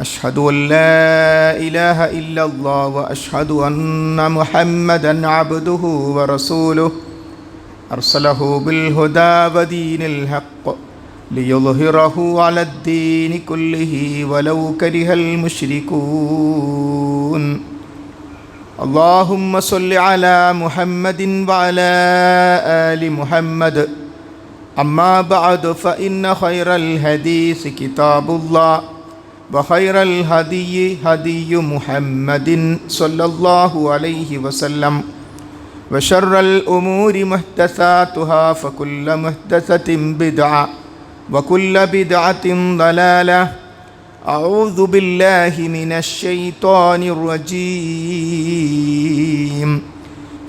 أشهد أن لا إله إلا الله وأشهد أن محمدا عبده ورسوله. أرسله بالهدى ودين الحق ليظهره على الدين كله ولو كره المشركون. اللهم صل على محمد وعلى آل محمد. أما بعد فإن خير الحديث كتاب الله. وخير الهدي هدي محمد صلى الله عليه وسلم وشر الأمور محدثاتها فكل محدثة بدعة وكل بدعة ضلالة أعوذ بالله من الشيطان الرجيم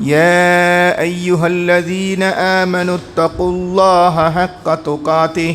يا أيها الذين آمنوا اتقوا الله حق تقاته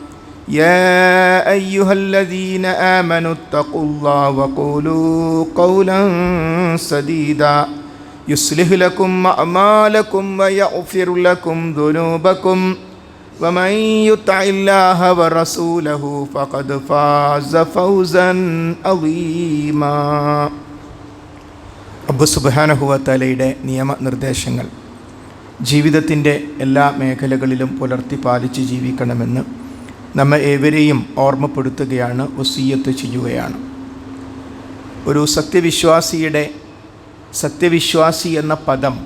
يا أيها الذين آمنوا اتقوا الله وقولوا قولا سديدا يصلح لكم أعمالكم ويغفر لكم ذنوبكم ومن يطع الله ورسوله فقد فاز فوزا عظيما അബ്ബു സുബാനഹുവ തലയുടെ നിയമനിർദ്ദേശങ്ങൾ ജീവിതത്തിൻ്റെ എല്ലാ മേഖലകളിലും പുലർത്തി പാലിച്ച് ജീവിക്കണമെന്ന് നമ്മെ ഏവരെയും ഓർമ്മപ്പെടുത്തുകയാണ് ഒസീയത്ത് ചെയ്യുകയാണ്. ഒരു സത്യവിശ്വാസിയുടെ സത്യവിശ്വാസി എന്ന പദം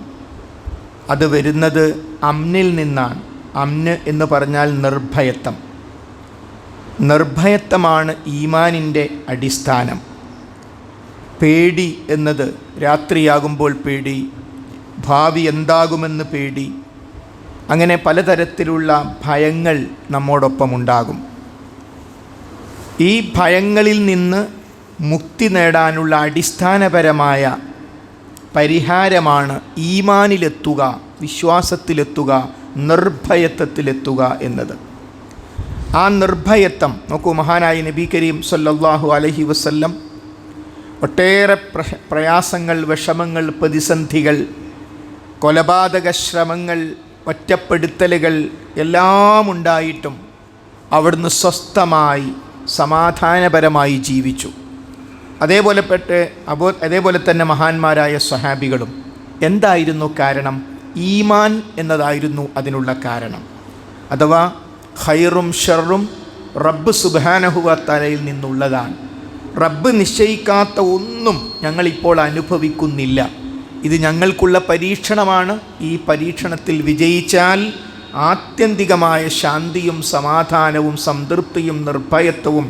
അത് വരുന്നത് അമ്നിൽ നിന്നാണ്. അമ്ന് എന്ന് പറഞ്ഞാൽ നിർഭയത്വം. നിർഭയത്വമാണ് ഈമാനിന്റെ അടിസ്ഥാനം. പേടി എന്നത് രാത്രിയാകുമ്പോൾ പേടി ഭാവി എന്താകുമെന്ന് പേടി അങ്ങനെ പലതരത്തിലുള്ള ഭയങ്ങൾ നമ്മോടൊപ്പം ഉണ്ടാകും. ഈ ഭയങ്ങളിൽ നിന്ന് മുക്തി നേടാനുള്ള അടിസ്ഥാനപരമായ പരിഹാരമാണ് ഈമാനിലെത്തുക വിശ്വാസത്തിലെത്തുക നിർഭയത്വത്തിലെത്തുക എന്നത്. ആ നിർഭയത്വം നോക്കൂ മഹാനായ നബി കരീം സല്ലല്ലാഹു അലഹി വസ്ല്ലം ഒട്ടേറെ പ്രയാസങ്ങൾ വിഷമങ്ങൾ പ്രതിസന്ധികൾ കൊലപാതക ശ്രമങ്ങൾ ഒറ്റപ്പെടുത്തലുകൾ എല്ലാം ഉണ്ടായിട്ടും അവിടുന്ന് സ്വസ്ഥമായി സമാധാനപരമായി ജീവിച്ചു. അതേപോലെ പെട്ട് അബോ അതേപോലെ തന്നെ മഹാന്മാരായ സ്വഹാബികളും എന്തായിരുന്നു കാരണം? ഈമാൻ എന്നതായിരുന്നു അതിനുള്ള കാരണം. അഥവാ ഹൈറും ഷെറും റബ്ബ് സുബാനഹുവ തലയിൽ നിന്നുള്ളതാണ്. റബ്ബ് നിശ്ചയിക്കാത്ത ഒന്നും ഞങ്ങളിപ്പോൾ അനുഭവിക്കുന്നില്ല. ഇത് ഞങ്ങൾക്കുള്ള പരീക്ഷണമാണ്. ഈ പരീക്ഷണത്തിൽ വിജയിച്ചാൽ ആത്യന്തികമായ ശാന്തിയും സമാധാനവും സംതൃപ്തിയും നിർഭയത്വവും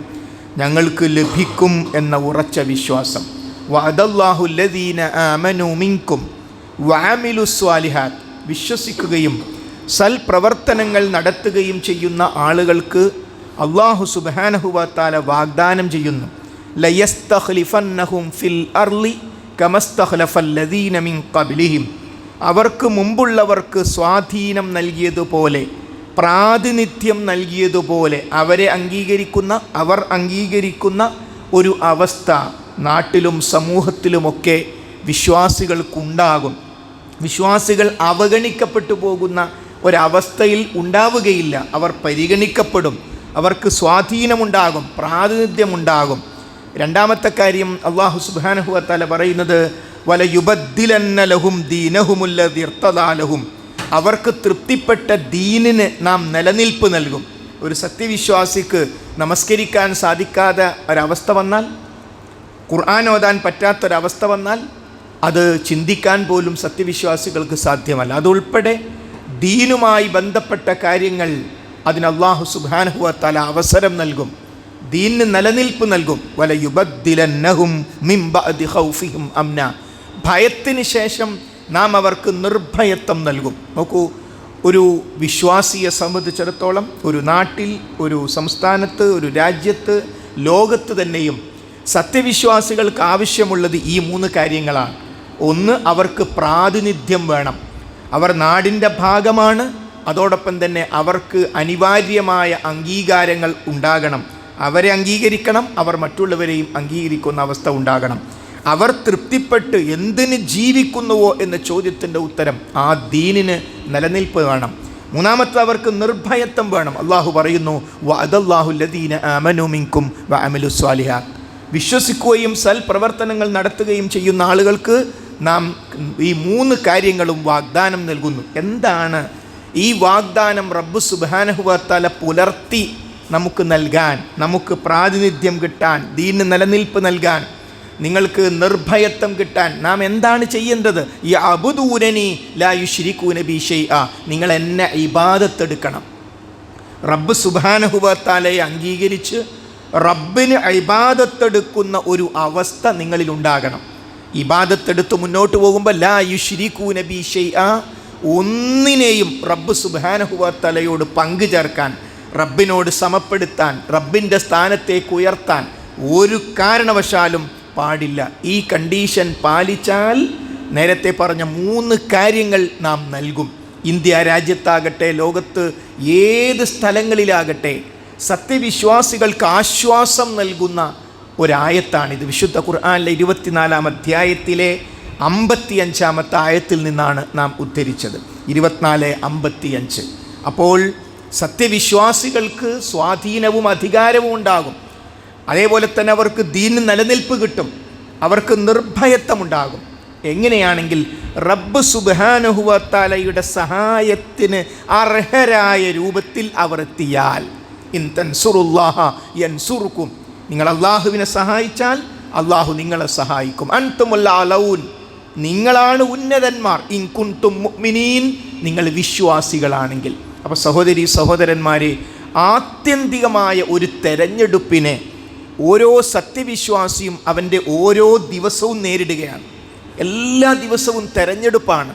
ഞങ്ങൾക്ക് ലഭിക്കും എന്ന ഉറച്ച വിശ്വാസം. വഅദല്ലാഹുല്ലദീന ആമനു മിൻകും വാമിലു സ്വാലിഹാത്ത്. വിശ്വസിക്കുകയും സൽപ്രവർത്തനങ്ങൾ നടത്തുകയും ചെയ്യുന്ന ആളുകൾക്ക് അള്ളാഹു സുബാനഹുവത്താല വാഗ്ദാനം ചെയ്യുന്നു. ലയസ്തഹ്ലിഫന്നഹും ഫിൽ അർലി കമസ്തഖ്ലഫല്ലദീന മിൻ ഖബ്ലിഹിം. അവർക്ക് മുമ്പുള്ളവർക്ക് സ്വാധീനം നൽകിയതുപോലെ പ്രാതിനിധ്യം നൽകിയതുപോലെ അവരെ അംഗീകരിക്കുന്ന അവർ അംഗീകരിക്കുന്ന ഒരു അവസ്ഥ നാട്ടിലും സമൂഹത്തിലുമൊക്കെ വിശ്വാസികൾക്കുണ്ടാകും. വിശ്വാസികൾ അവഗണിക്കപ്പെട്ടു പോകുന്ന ഒരവസ്ഥയിൽ ഉണ്ടാവുകയില്ല. അവർ പരിഗണിക്കപ്പെടും. അവർക്ക് സ്വാധീനമുണ്ടാകും പ്രാതിനിധ്യമുണ്ടാകും. രണ്ടാമത്തെ കാര്യം അള്ളാഹു സുബാനഹുഅത്താല പറയുന്നത് വല യുബദ്ദിലന്ന ലഹും. ദീനഹുമുല്ലതിർത്തതാലഹും അവർക്ക് തൃപ്തിപ്പെട്ട ദീനിന് നാം നിലനിൽപ്പ് നൽകും. ഒരു സത്യവിശ്വാസിക്ക് നമസ്കരിക്കാൻ സാധിക്കാതെ ഒരവസ്ഥ വന്നാൽ ഖുർആൻ ഓതാൻ പറ്റാത്തൊരവസ്ഥ വന്നാൽ അത് ചിന്തിക്കാൻ പോലും സത്യവിശ്വാസികൾക്ക് സാധ്യമല്ല. അതുൾപ്പെടെ ദീനുമായി ബന്ധപ്പെട്ട കാര്യങ്ങൾ അതിന് അള്ളാഹു സുബാനഹുവ തല അവസരം നൽകും. ദീനിന് നിലനിൽപ്പ് നൽകും. വല യുബദ്ദിലന്നഹും ഭയത്തിന് ശേഷം നാം അവർക്ക് നിർഭയത്വം നൽകും. നോക്കൂ ഒരു വിശ്വാസിയെ സംബന്ധിച്ചിടത്തോളം ഒരു നാട്ടിൽ ഒരു സംസ്ഥാനത്ത് ഒരു രാജ്യത്ത് ലോകത്ത് തന്നെയും സത്യവിശ്വാസികൾക്ക് ആവശ്യമുള്ളത് ഈ മൂന്ന് കാര്യങ്ങളാണ്. ഒന്ന് അവർക്ക് പ്രാതിനിധ്യം വേണം. അവർ നാടിന്റെ ഭാഗമാണ്. അതോടൊപ്പം തന്നെ അവർക്ക് അനിവാര്യമായ അംഗീകാരങ്ങൾ ഉണ്ടാകണം. അവരെ അംഗീകരിക്കണം അവർ മറ്റുള്ളവരെയും അംഗീകരിക്കുന്ന അവസ്ഥ ഉണ്ടാകണം. അവർ തൃപ്തിപ്പെട്ട് എന്തിന് ജീവിക്കുന്നുവോ എന്ന ചോദ്യത്തിന്റെ ഉത്തരം ആ ദീനിന് നിലനിൽപ്പ് വേണം. മൂന്നാമത്തെ അവർക്ക് നിർഭയത്വം വേണം. അള്ളാഹു പറയുന്നു വിശ്വസിക്കുകയും ലദീന പ്രവർത്തനങ്ങൾ വിശ്വസിക്കുകയും സൽപ്രവർത്തനങ്ങൾ നടത്തുകയും ചെയ്യുന്ന ആളുകൾക്ക് നാം ഈ മൂന്ന് കാര്യങ്ങളും വാഗ്ദാനം നൽകുന്നു. എന്താണ്? ഈ വാഗ്ദാനം റബ്ബ് സുബാനഹുവത്തല പുലർത്തി നമുക്ക് നൽകാൻ നമുക്ക് പ്രാതിനിധ്യം കിട്ടാൻ ദീന് നിലനിൽപ്പ് നൽകാൻ നിങ്ങൾക്ക് നിർഭയത്വം കിട്ടാൻ നാം എന്താണ് ചെയ്യേണ്ടത്? ഈ അബുദൂരനി ലായുശ്രീക്കൂന ബീഷൈ ആ നിങ്ങൾ എന്നെ ഇബാദത്തെടുക്കണം. റബ്ബ് സുബാനഹുബത്താലയെ അംഗീകരിച്ച് റബ്ബിന് ഇബാദത്തെടുക്കുന്ന ഒരു അവസ്ഥ നിങ്ങളിലുണ്ടാകണം ഇബാദത്തെടുത്ത് മുന്നോട്ട് പോകുമ്പോൾ ലാ യുശ്രീക്കൂന ബീഷൈ ആ ഒന്നിനെയും റബ്ബ് സുബാനഹുബത്തലയോട് പങ്കു ചേർക്കാൻ റബ്ബിനോട് സമപ്പെടുത്താൻ റബ്ബിന്റെ സ്ഥാനത്തേക്ക് ഉയർത്താൻ ഒരു കാരണവശാലും പാടില്ല. ഈ കണ്ടീഷൻ പാലിച്ചാൽ നേരത്തെ പറഞ്ഞ മൂന്ന് കാര്യങ്ങൾ നാം നൽകും. ഇന്ത്യ രാജ്യത്താകട്ടെ ലോകത്ത് ഏത് സ്ഥലങ്ങളിലാകട്ടെ സത്യവിശ്വാസികൾക്ക് ആശ്വാസം നൽകുന്ന ഒരായത്താണിത്. വിശുദ്ധ ഖുർആാനിലെ ഇരുപത്തിനാലാം അധ്യായത്തിലെ അമ്പത്തിയഞ്ചാമത്തെ ആയത്തിൽ നിന്നാണ് നാം ഉദ്ധരിച്ചത്. ഇരുപത്തിനാല് അമ്പത്തിയഞ്ച്. അപ്പോൾ സത്യവിശ്വാസികൾക്ക് സ്വാധീനവും അധികാരവും ഉണ്ടാകും. അതേപോലെ തന്നെ അവർക്ക് ദീന് നിലനിൽപ്പ് കിട്ടും. അവർക്ക് നിർഭയത്വമുണ്ടാകും. എങ്ങനെയാണെങ്കിൽ റബ്ബ് സുബാനുഹുവത്താലയുടെ സഹായത്തിന് അർഹരായ രൂപത്തിൽ അവർ എത്തിയാൽ ഇൻ തൻസുറുല്ലാഹ യൻസുറുക്കും. നിങ്ങൾ അള്ളാഹുവിനെ സഹായിച്ചാൽ അള്ളാഹു നിങ്ങളെ സഹായിക്കും. അൻതുമുല്ല അലൗൻ നിങ്ങളാണ് ഉന്നതന്മാർ. ഇൻ കുൻതും മുഅ്മിനീൻ. നിങ്ങൾ വിശ്വാസികളാണെങ്കിൽ. അപ്പോൾ സഹോദരി സഹോദരന്മാരെ ആത്യന്തികമായ ഒരു തെരഞ്ഞെടുപ്പിനെ ഓരോ സത്യവിശ്വാസിയും അവന്റെ ഓരോ ദിവസവും നേരിടുകയാണ്. എല്ലാ ദിവസവും തെരഞ്ഞെടുപ്പാണ്.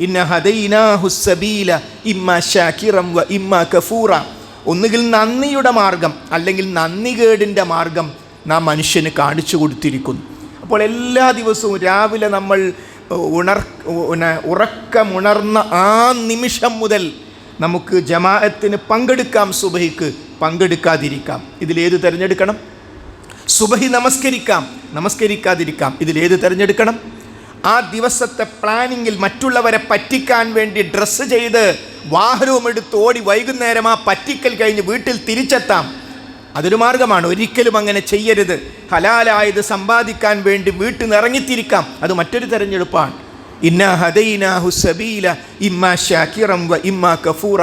ഇന്ന ഹദൈനാഹു സബീല ഇമ്മ ഷാക്കിറം വ ഇമ്മ കഫൂറ ഒന്നുകിൽ നന്ദിയുടെ മാർഗം അല്ലെങ്കിൽ നന്ദികേടിന്റെ മാർഗം നാം മനുഷ്യന് കാണിച്ചു കൊടുത്തിരിക്കുന്നു. അപ്പോൾ എല്ലാ ദിവസവും രാവിലെ നമ്മൾ ഉണർ ഉറക്കമുണർന്ന ആ നിമിഷം മുതൽ നമുക്ക് ജമാഅത്തിന് പങ്കെടുക്കാം സുബഹിക്ക്. പങ്കെടുക്കാതിരിക്കാം. ഇതിലേത് തിരഞ്ഞെടുക്കണം? സുബഹി നമസ്കരിക്കാം. നമസ്കരിക്കാതിരിക്കാം. ഇതിലേത് തിരഞ്ഞെടുക്കണം? ആ ദിവസത്തെ പ്ലാനിങ്ങിൽ മറ്റുള്ളവരെ പറ്റിക്കാൻ വേണ്ടി ഡ്രസ്സ് ചെയ്ത് വാഹനവും എടുത്ത് ഓടി വൈകുന്നേരം ആ പറ്റിക്കൽ കഴിഞ്ഞ് വീട്ടിൽ തിരിച്ചെത്താം. അതൊരു മാർഗമാണ്. ഒരിക്കലും അങ്ങനെ ചെയ്യരുത്. ഹലാലായത് സമ്പാദിക്കാൻ വേണ്ടി വീട്ടിൽ നിന്ന് ഇറങ്ങിത്തിരിക്കാം. അത് മറ്റൊരു തെരഞ്ഞെടുപ്പാണ്. ഇന്ന ഹദൈനാഹു സബീല ഇമ്മ ഷാക്കിറം വ ഇമ്മ കഫൂറ.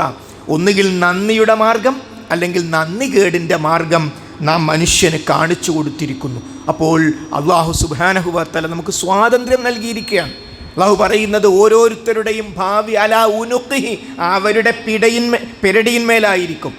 ഒന്നുകിൽ നന്ദിയുടെ മാർഗം അല്ലെങ്കിൽ നന്ദി കേടിന്റെ മാർഗം നാം മനുഷ്യന് കാണിച്ചു കൊടുത്തിരിക്കുന്നു. അപ്പോൾ അള്ളാഹു സുബാനഹുബത്തല നമുക്ക് സ്വാതന്ത്ര്യം നൽകിയിരിക്കുകയാണ്. അള്ളാഹു പറയുന്നത് ഓരോരുത്തരുടെയും ഭാവി അല ഉനുഖി അവരുടെ പിടയിന്മേ പിരടിയിന്മേലായിരിക്കും.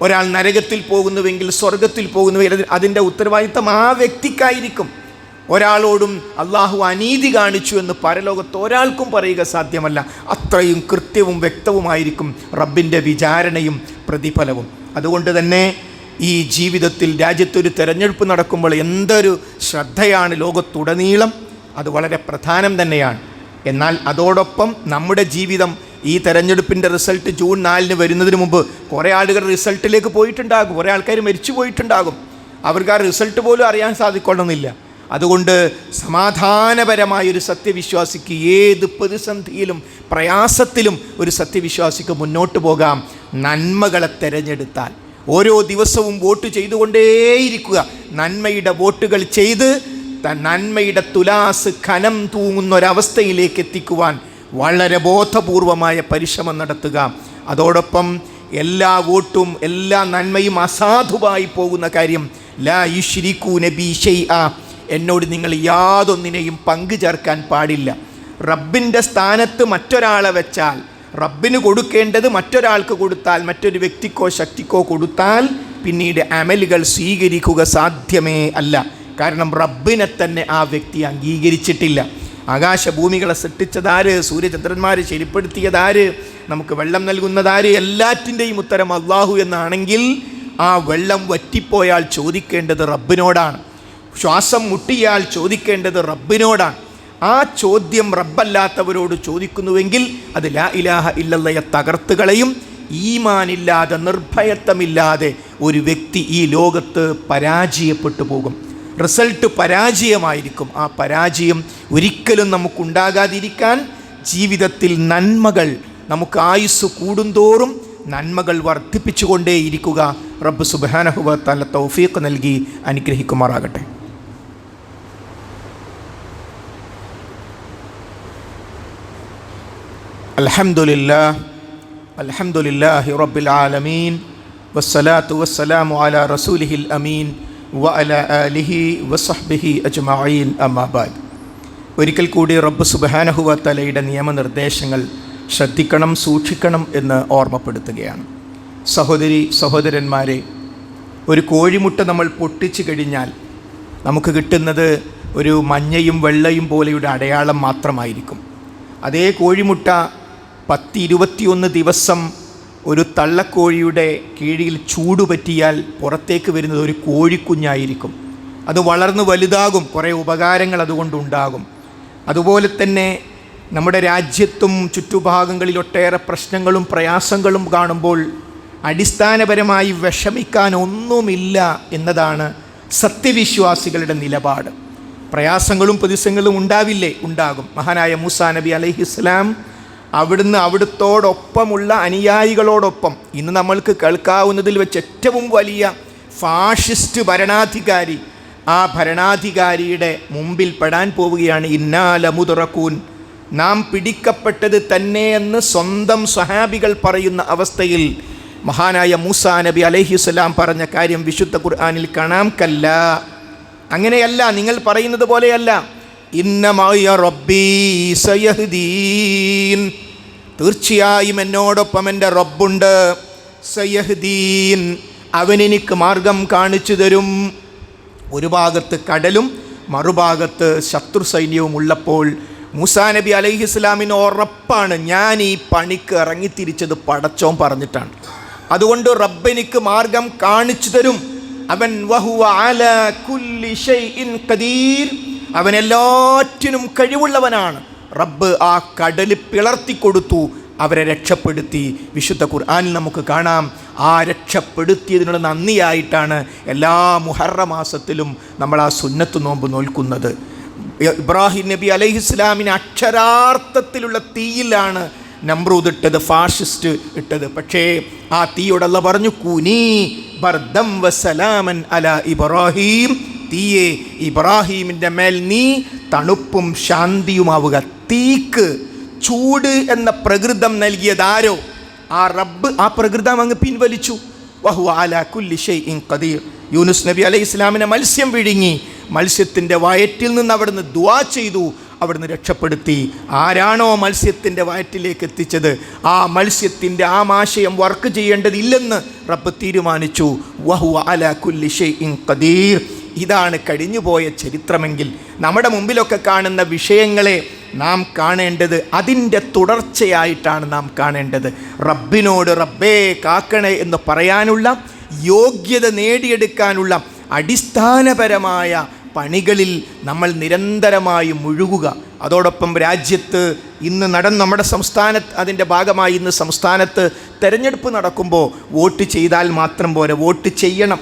ഒരാൾ നരകത്തിൽ പോകുന്നുവെങ്കിൽ സ്വർഗത്തിൽ പോകുന്നുവെങ്കിൽ അതിന്റെ ഉത്തരവാദിത്തം ആ വ്യക്തിക്കായിരിക്കും. ഒരാളോടും അള്ളാഹു അനീതി കാണിച്ചു എന്ന് പരലോകത്ത് ഒരാൾക്കും പറയുക സാധ്യമല്ല. അത്രയും കൃത്യവും വ്യക്തവുമായിരിക്കും റബ്ബിന്റെ വിചാരണയും പ്രതിഫലവും. അതുകൊണ്ട് തന്നെ ഈ ജീവിതത്തിൽ രാജ്യത്തൊരു തെരഞ്ഞെടുപ്പ് നടക്കുമ്പോൾ എന്തൊരു ശ്രദ്ധയാണ് ലോകത്തുടനീളം അത് വളരെ പ്രധാനം തന്നെയാണ്. എന്നാൽ അതോടൊപ്പം നമ്മുടെ ജീവിതം ഈ തെരഞ്ഞെടുപ്പിന്റെ റിസൾട്ട് ജൂൺ നാലിന് വരുന്നതിന് മുമ്പ് കുറേ ആളുകൾ റിസൾട്ടിലേക്ക് പോയിട്ടുണ്ടാകും. കുറേ ആൾക്കാർ മരിച്ചു പോയിട്ടുണ്ടാകും അവർക്ക് ആ റിസൾട്ട് പോലും അറിയാൻ സാധിക്കൊള്ളുന്നില്ല അതുകൊണ്ട് സമാധാനപരമായൊരു സത്യവിശ്വാസിക്ക് ഏത് പ്രതിസന്ധിയിലും പ്രയാസത്തിലും ഒരു സത്യവിശ്വാസിക്ക് മുന്നോട്ട് പോകാം. നന്മകളെ തിരഞ്ഞെടുത്താൽ. ഓരോ ദിവസവും വോട്ട് ചെയ്തുകൊണ്ടേയിരിക്കുക. നന്മയുടെ വോട്ടുകൾ ചെയ്ത് നന്മയുടെ തുലാസ് ഖനം തൂങ്ങുന്ന ഒരവസ്ഥയിലേക്ക് എത്തിക്കുവാൻ വളരെ ബോധപൂർവമായ പരിശ്രമം നടത്തുക. അതോടൊപ്പം എല്ലാ വോട്ടും എല്ലാ നന്മയും അസാധുവായി പോകുന്ന കാര്യം ലാ യുശ്രിക്കൂ നബി ഷൈഅ എന്നോട് നിങ്ങൾ യാതൊന്നിനെയും പങ്കു ചേർക്കാൻ പാടില്ല. റബ്ബിന്റെ സ്ഥാനത്ത് മറ്റൊരാളെ വെച്ചാൽ റബ്ബിന് കൊടുക്കേണ്ടത് മറ്റൊരാൾക്ക് കൊടുത്താൽ മറ്റൊരു വ്യക്തിക്കോ ശക്തിക്കോ കൊടുത്താൽ പിന്നീട് അമലുകൾ സ്വീകരിക്കുക സാധ്യമേ അല്ല. കാരണം റബ്ബിനെ തന്നെ ആ വ്യക്തി അംഗീകരിച്ചിട്ടില്ല. ആകാശഭൂമികളെ സൃഷ്ടിച്ചതാര്? സൂര്യചന്ദ്രന്മാർ ശരിപ്പെടുത്തിയതാര്? നമുക്ക് വെള്ളം നൽകുന്നതാര്? എല്ലാറ്റിന്റെയും ഉത്തരം അള്ളാഹു എന്നാണെങ്കിൽ ആ വെള്ളം വറ്റിപ്പോയാൽ ചോദിക്കേണ്ടത് റബ്ബിനോടാണ്. ശ്വാസം മുട്ടിയാൽ ചോദിക്കേണ്ടത് റബ്ബിനോടാണ്. ആ ചോദ്യം റബ്ബല്ലാത്തവരോട് ചോദിക്കുന്നുവെങ്കിൽ അത് ലാ ഇലാഹ ഇല്ലല്ലയെ തകർത്ത് കളയും. ഈമാനില്ലാതെ നിർഭയത്വമില്ലാതെ ഒരു വ്യക്തി ഈ ലോകത്ത് പരാജയപ്പെട്ടു പോകും. റിസൾട്ട് പരാജയമായിരിക്കും. ആ പരാജയം ഒരിക്കലും നമുക്കുണ്ടാകാതിരിക്കാൻ ജീവിതത്തിൽ നന്മകൾ നമുക്ക് ആയുസ് കൂടുന്തോറും നന്മകൾ വർദ്ധിപ്പിച്ചുകൊണ്ടേയിരിക്കുക. റബ്ബ് സുബാനഹുബ തല തൗഫീഖ് നൽകി അനുഗ്രഹിക്കുമാറാകട്ടെ. അൽഹംദുലില്ലാ അൽഹംദുലില്ലാഹി റബ്ബിൽ ആലമീൻ വസ്സലാത്തു വസ്സലാമു അലാ رسوله അമീൻ وعلى آله ആലിഹി വസഹ്ബിഹി അജ്മഈൻ. بعد ഒരിക്കൽ കൂടി റബ്ബ് സുബഹാനഹുവ തലയുടെ നിയമനിർദ്ദേശങ്ങൾ ശ്രദ്ധിക്കണം സൂക്ഷിക്കണം എന്ന് ഓർമ്മപ്പെടുത്തുകയാണ്. സഹോദരി സഹോദരന്മാരെ ഒരു കോഴിമുട്ട നമ്മൾ പൊട്ടിച്ചു കഴിഞ്ഞാൽ നമുക്ക് കിട്ടുന്നത് ഒരു മഞ്ഞയും വെള്ളയും പോലെയുടെ അടയാളം മാത്രമായിരിക്കും. അതേ കോഴിമുട്ട പത്ത് ഇരുപത്തിയൊന്ന് ദിവസം ഒരു തള്ളക്കോഴിയുടെ കീഴിൽ ചൂട് പറ്റിയാൽ പുറത്തേക്ക് വരുന്നത് ഒരു കോഴിക്കുഞ്ഞായിരിക്കും. അത് വളർന്ന് വലുതാകും. കുറേ ഉപകാരങ്ങൾ അതുകൊണ്ടുണ്ടാകും അതുപോലെ തന്നെ നമ്മുടെ രാജ്യത്തും ചുറ്റുഭാഗങ്ങളിൽ ഒട്ടേറെ പ്രശ്നങ്ങളും പ്രയാസങ്ങളും കാണുമ്പോൾ അടിസ്ഥാനപരമായി വിഷമിക്കാൻ ഒന്നുമില്ല എന്നതാണ് സത്യവിശ്വാസികളുടെ നിലപാട്. പ്രയാസങ്ങളും പ്രതിസങ്ങളും ഉണ്ടാവില്ലേ? ഉണ്ടാകും. മഹാനായ മൂസാ നബി അലൈഹിസ്ലാം അവിടുന്ന് അവിടുത്തോടൊപ്പമുള്ള അനുയായികളോടൊപ്പം ഇന്ന് നമ്മൾക്ക് കേൾക്കാവുന്നതിൽ വെച്ച് ഏറ്റവും വലിയ ഫാഷിസ്റ്റ് ഭരണാധികാരി ആ ഭരണാധികാരിയുടെ മുമ്പിൽ പെടാൻ പോവുകയാണ്. ഇന്നാലമുതുറക്കൂൻ നാം പിടിക്കപ്പെട്ടത് തന്നെയെന്ന് സ്വന്തം സ്വഹാബികൾ പറയുന്ന അവസ്ഥയിൽ മഹാനായ മൂസാ നബി അലഹിസ്ലാം പറഞ്ഞ കാര്യം വിശുദ്ധ ഖുർആാനിൽ കാണാം. കല്ല അങ്ങനെയല്ല നിങ്ങൾ പറയുന്നത് പോലെയല്ല. ഇന്നമായ റബ്ബീ സയഹ്ദീൻ. തീർച്ചയായും എന്നോടൊപ്പം എന്റെ റബ്ബുണ്ട് സയഹ്ദീൻ. അവനെനിക്ക് മാർഗം കാണിച്ചു തരും. ഒരു ഭാഗത്ത് കടലും മറുഭാഗത്ത് ശത്രു സൈന്യവും ഉള്ളപ്പോൾ മൂസാ നബി അലൈഹി ഇസ്ലാമിന് ഉറപ്പാണ് ഞാൻ ഈ പണിക്ക് ഇറങ്ങിത്തിരിച്ചത് പടച്ചോൻ പറഞ്ഞിട്ടാണ്. അതുകൊണ്ട് റബ്ബെനിക്ക് മാർഗം കാണിച്ചു തരും. അവൻ വഹുവ അല കുല്ലി ഷൈഇൻ ഖദീർ. അവൻ എല്ലാറ്റിനും കഴിവുള്ളവനാണ്. റബ്ബ് ആ കടൽ പിളർത്തി കൊടുത്തു അവരെ രക്ഷപ്പെടുത്തി. വിശുദ്ധ ഖുർആാനിൽ നമുക്ക് കാണാം ആ രക്ഷപ്പെടുത്തിയതിനുള്ള നന്ദിയായിട്ടാണ് എല്ലാ മുഹറ മാസത്തിലും നമ്മൾ ആ സുന്നത്ത് നോമ്പ് നോൽക്കുന്നത്. ഇബ്രാഹിം നബി അലൈഹി ഇസ്ലാമിന് അക്ഷരാർത്ഥത്തിലുള്ള തീയിലാണ് നമ്രൂദ് ഇട്ടത് ഫാഷിസ്റ്റ് ഇട്ടത്. പക്ഷേ ആ തീയോടല്ല പറഞ്ഞു കുനി ബർദം വസലാമൻ അല ഇബ്രാഹിം തീയെ ഇബ്രാഹീമിന്റെ മേൽ നീ തണുപ്പും ശാന്തിയുമാവുക. തീക്ക് ചൂട് എന്ന പ്രകൃതം നൽകിയതാരോ? ആ റബ്ബ് ആ പ്രകൃതം അങ്ങ് പിൻവലിച്ചു. വഹു ആല കുല്ലി ഇൻ കദീർ യൂനുസ് നബി അലൈഹി ഇസ്ലാമിനെ മത്സ്യം വിഴുങ്ങി മത്സ്യത്തിന്റെ വയറ്റിൽ നിന്ന് അവിടുന്ന് ദുവാ ചെയ്തു അവിടുന്ന് രക്ഷപ്പെടുത്തി. ആരാണോ മത്സ്യത്തിന്റെ വയറ്റിലേക്ക് എത്തിച്ചത്? ആ മത്സ്യത്തിന്റെ മാശയം വർക്ക് ചെയ്യേണ്ടതില്ലെന്ന് റബ്ബ് തീരുമാനിച്ചു. വഹു അല കുല്ലി ഇൻ ഖദീർ. ഇതാണ് കഴിഞ്ഞുപോയ ചരിത്രമെങ്കിൽ നമ്മുടെ മുമ്പിലൊക്കെ കാണുന്ന വിഷയങ്ങളെ നാം കാണേണ്ടത് അതിന്റെ തുടർച്ചയായിട്ടാണ് നാം കാണേണ്ടത്. റബ്ബിനോട് റബ്ബേ കാക്കണേ എന്ന് പറയാനുള്ള യോഗ്യത നേടിയെടുക്കാനുള്ള അടിസ്ഥാനപരമായ പണികളിൽ നമ്മൾ നിരന്തരമായി മുഴുകുക. അതോടൊപ്പം രാജ്യത്ത് ഇന്ന് നടന്ന നമ്മുടെ സംസ്ഥാന അതിന്റെ ഭാഗമായി ഇന്ന് സംസ്ഥാനത്ത് തെരഞ്ഞെടുപ്പ് നടക്കുമ്പോൾ വോട്ട് ചെയ്താൽ മാത്രം പോരെ വോട്ട് ചെയ്യണം.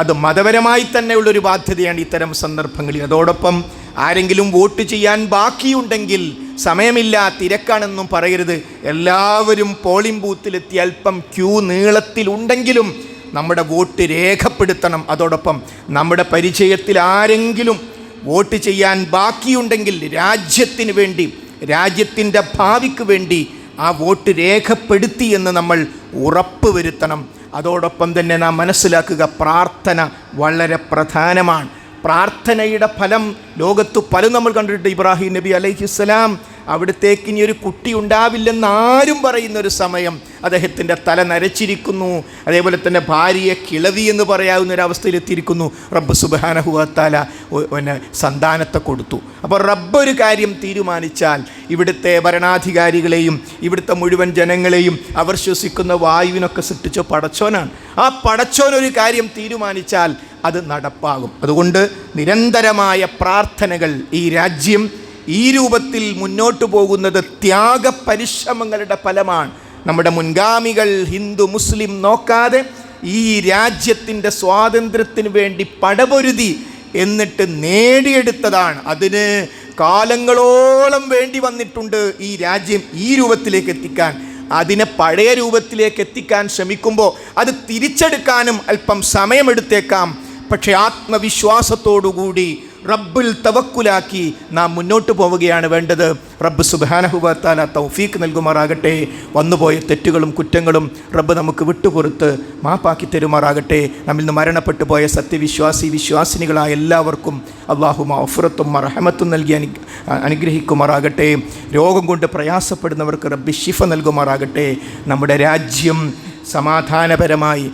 അത് മതപരമായി തന്നെയുള്ളൊരു ബാധ്യതയാണ് ഇത്തരം സന്ദർഭങ്ങളിൽ. അതോടൊപ്പം ആരെങ്കിലും വോട്ട് ചെയ്യാൻ ബാക്കിയുണ്ടെങ്കിൽ സമയമില്ല തിരക്കാണെന്നും പറയരുത്. എല്ലാവരും പോളിംഗ് ബൂത്തിലെത്തി അല്പം ക്യൂ നീളത്തിലുണ്ടെങ്കിലും നമ്മുടെ വോട്ട് രേഖപ്പെടുത്തണം. അതോടൊപ്പം നമ്മുടെ പരിചയത്തിൽ ആരെങ്കിലും വോട്ട് ചെയ്യാൻ ബാക്കിയുണ്ടെങ്കിൽ രാജ്യത്തിന് വേണ്ടി രാജ്യത്തിന്റെ ഭാവിക്ക് വേണ്ടി ആ വോട്ട് രേഖപ്പെടുത്തി എന്ന് നമ്മൾ ഉറപ്പ് വരുത്തണം അതോടൊപ്പം തന്നെ നാം മനസ്സിലാക്കുക പ്രാർത്ഥന വളരെ പ്രധാനമാണ്. പ്രാർത്ഥനയുടെ ഫലം ലോകത്ത് പലതും നമ്മൾ കണ്ടിട്ടുണ്ട്. ഇബ്രാഹിം നബി അലൈഹിസ്സലാം അവിടത്തേക്ക് ഇനി ഒരു കുട്ടി ഉണ്ടാവില്ലെന്ന് ആരും പറയുന്ന ഒരു സമയം അദ്ദേഹത്തിന്റെ തല നരച്ചിരിക്കുന്നു. അതേപോലെ തന്നെ ഭാര്യയെ കിളവി എന്ന് പറയാവുന്ന ഒരു അവസ്ഥയിലെത്തിയിരിക്കുന്നു റബ്ബ് സുബാനഹുവത്താല പിന്നെ സന്താനത്തെ കൊടുത്തു. അപ്പോൾ റബ്ബ് ഒരു കാര്യം തീരുമാനിച്ചാൽ ഇവിടുത്തെ ഭരണാധികാരികളെയും ഇവിടുത്തെ മുഴുവൻ ജനങ്ങളെയും അവർ ശ്വസിക്കുന്ന വായുവിനൊക്കെ സൃഷ്ടിച്ച പടച്ചോനാണ്. ആ പടച്ചോൻ ഒരു കാര്യം തീരുമാനിച്ചാൽ അത് നടപ്പാകും. അതുകൊണ്ട് നിരന്തരമായ പ്രാർത്ഥനകൾ ഈ രാജ്യം ഈ രൂപത്തിൽ മുന്നോട്ട് പോകുന്നത് ത്യാഗ പരിശ്രമങ്ങളുടെ ഫലമാണ്. നമ്മുടെ മുൻഗാമികൾ ഹിന്ദു മുസ്ലിം നോക്കാതെ ഈ രാജ്യത്തിന്റെ സ്വാതന്ത്ര്യത്തിന് വേണ്ടി പടപൊരുതി എന്നിട്ട് നേടിയെടുത്തതാണ്. അതിന് കാലങ്ങളോളം വേണ്ടി വന്നിട്ടുണ്ട് ഈ രാജ്യം ഈ രൂപത്തിലേക്ക് എത്തിക്കാൻ. അതിനെ പഴയ രൂപത്തിലേക്ക് എത്തിക്കാൻ ശ്രമിക്കുമ്പോൾ അത് തിരിച്ചെടുക്കാനും അല്പം സമയമെടുത്തേക്കാം. പക്ഷേ ആത്മവിശ്വാസത്തോടുകൂടി റബ്ബിൽ തവക്കുലാക്കി നാം മുന്നോട്ട് പോവുകയാണ് വേണ്ടത്. റബ്ബ് സുബാനഹുബത്താല തൗഫീക്ക് നൽകുമാറാകട്ടെ. വന്നുപോയ തെറ്റുകളും കുറ്റങ്ങളും റബ്ബ് നമുക്ക് വിട്ടുപുറത്ത് മാപ്പാക്കി തരുമാറാകട്ടെ. നമ്മിൽ നിന്ന് മരണപ്പെട്ടു പോയ സത്യവിശ്വാസി വിശ്വാസിനികളായ എല്ലാവർക്കും അള്ളാഹു മഫുറത്തും മറഹമത്തും നൽകി അനു അനുഗ്രഹിക്കുമാറാകട്ടെ. രോഗം കൊണ്ട് പ്രയാസപ്പെടുന്നവർക്ക് റബ്ബി ഷിഫ നൽകുമാറാകട്ടെ. നമ്മുടെ രാജ്യം സമാധാനപരമായി